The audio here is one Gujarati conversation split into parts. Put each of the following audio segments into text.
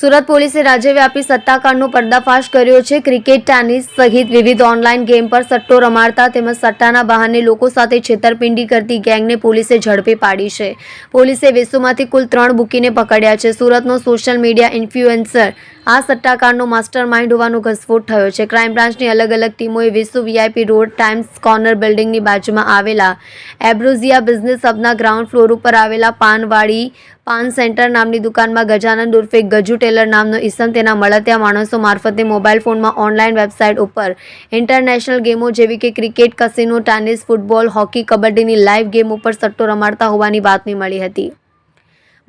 સુરત પોલીસે રાજ્યવ્યાપી સટ્ટાકાંડનો પર્દાફાશ કર્યો છે. ક્રિકેટ, ટેનિસ સહિત વિવિધ ઓનલાઈન ગેમ પર સટ્ટો રમાડતા તેમજ સટ્ટાના બહાને લોકો સાથે છેતરપિંડી કરતી ગેંગને પોલીસે ઝડપી પાડી છે. પોલીસે વેસુમાંથી કુલ ત્રણ બુકીને પકડ્યા છે. સુરતનો સોશિયલ મીડિયા ઇન્ફ્લુએન્સર આ સટ્ટાકાંડનો માસ્ટર માઇન્ડ હોવાનો ઘસફોટ થયો છે. ક્રાઇમ બ્રાન્ચની અલગ અલગ ટીમોએ વિશ્વ વીઆઈપી રોડ ટાઈમ્સ કોર્નર બિલ્ડિંગની બાજુમાં આવેલા એબ્રોઝિયા બિઝનેસ હબના ગ્રાઉન્ડ ફ્લોર ઉપર આવેલા પાનવાડી પાન સેન્ટર નામની દુકાનમાં ગજાનંદ ઉર્ફે ગજુ ટેલર નામનો ઈસમ તેના મળતિયા માણસો મારફતે મોબાઈલ ફોનમાં ઓનલાઈન વેબસાઇટ ઉપર. ઇન્ટરનેશનલ ગેમો જેવી કે cricket, casino, tennis, football, hockey, કબડ્ડીની live game ઉપર સટ્ટો રમાડતા હોવાની બાતમી મળી હતી.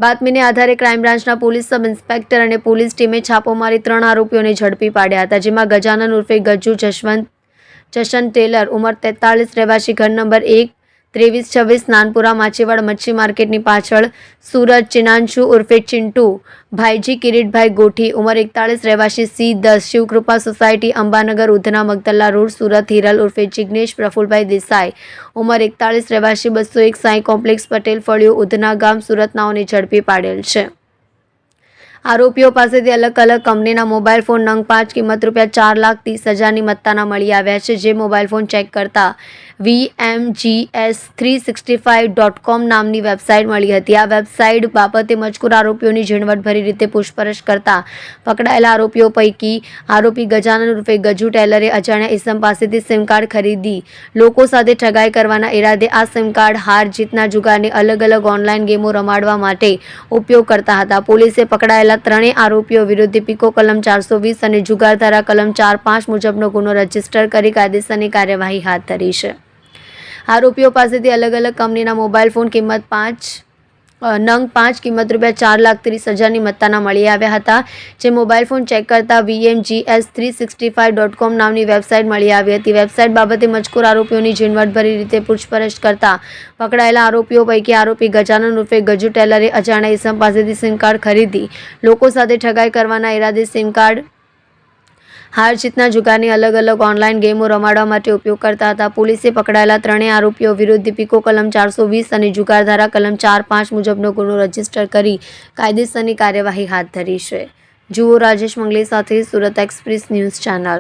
બાતમીને આધારે ક્રાઇમ બ્રાન્ચના પોલીસ સબ ઇન્સ્પેક્ટર અને પોલીસ ટીમે છાપો મારી ત્રણ આરોપીઓને ઝડપી પાડ્યા હતા, જેમાં ગજાનન ઉર્ફે ગજ્જુ જશવંત, જશન ટેલર, ઉંમર તેતાલીસ, રહેવાસી ઘર નંબર એક ત્રેવીસ, છવ્વીસ, નાનપુરા, માછીવાડ, મચ્છી માર્કેટની પાછળ સુરત, ચિનાંશુ, ઉર્ફે ચિંટુ, ભાઈજી, કિરીટભાઈ ગોઠી, ઉંમર એકતાળીસ, રહેવાસી સી, દસ, શિવકૃપા સોસાયટી, અંબાનગર, ઉધના મગદલ્લા રોડ, સુરત, હિરલ ઉર્ફે જિગ્નેશ, પ્રફુલભાઈ દેસાઈ. ઉંમર એકતાળીસ, રહેવાસી બસો એક, સાંઈ કોમ્પ્લેક્સ પટેલ, ફળિયું, ઉધના ગામ સુરતનાઓને ઝડપી પાડેલ છે. આરોપીઓ પાસેથી અલગ અલગ કંપનીના મોબાઈલ ફોન નંગ પાંચ કિંમત રૂપિયા ચાર લાખ ત્રીસ હજારની મત્તાના મળી આવ્યા છે, જે મોબાઈલ ફોન ચેક કરતા S three sixty five dot com નામની વેબસાઇટ મળી હતી. આ વેબસાઇટ બાબતે મજકૂર આરોપીઓની ઝીણવટભરી રીતે પૂછપરછ કરતા પકડાયેલા આરોપીઓ પૈકી આરોપી ગજાનન રૂપે ગજુ ટેલરે અજાણ્યા ઇસમ પાસેથી સિમ કાર્ડ ખરીદી, લોકો સાથે ઠગાઈ કરવાના ઈરાદે આ સિમ કાર્ડ હાર જીતના જુગારને અલગ અલગ ઓનલાઈન ગેમો રમાડવા માટે ઉપયોગ કરતા હતા. પોલીસે પકડાયેલા ત્રણેય આરોપીઓ વિરુદ્ધ પીકો કલમ ચારસો વીસ અને જુગાર ધારા કલમ ચાર પાંચ મુજબનો ગુનો રજિસ્ટર કરી કાયદેસરની કાર્યવાહી હાથ ધરી છે. આરોપીઓ પાસેથી અલગ અલગ કંપનીના મોબાઈલ ફોન કિંમત પાંચ નંગ પાંચ કિંમત રૂપિયા ચાર લાખ ત્રીસ હજારની મત્તાના મળી આવ્યા હતા, જે મોબાઈલ ફોન ચેક કરતા VMGS three sixty five dot com નામની વેબસાઇટ મળી આવી હતી. વેબસાઇટ બાબતે મજકૂર આરોપીઓની ઝીણવટભરી રીતે પૂછપરછ કરતા પકડાયેલા આરોપીઓ પૈકી આરોપી ગજાનન ઉર્ફે ગજુ ટેલરે અજાણ્યા ઇસમ પાસેથી સિમ કાર્ડ ખરીદી. લોકો સાથે ઠગાઈ કરવાના ઈરાદે સિમ કાર્ડ હાર જીતના જુગારની અલગ અલગ ઓનલાઈન ગેમો રમાડવા માટે ઉપયોગ કરતા હતા. પોલીસે પકડાયેલા ત્રણેય આરોપીઓ વિરુદ્ધ પીકો કલમ ચારસો વીસ અને જુગાર ધારા કલમ ચાર પાંચ મુજબનો ગુનો રજિસ્ટર કરી કાયદેસરની કાર્યવાહી હાથ ધરી છે. જુઓ રાજેશ મંગલે સાથે સુરત એક્સપ્રેસ ન્યૂઝ ચેનલ.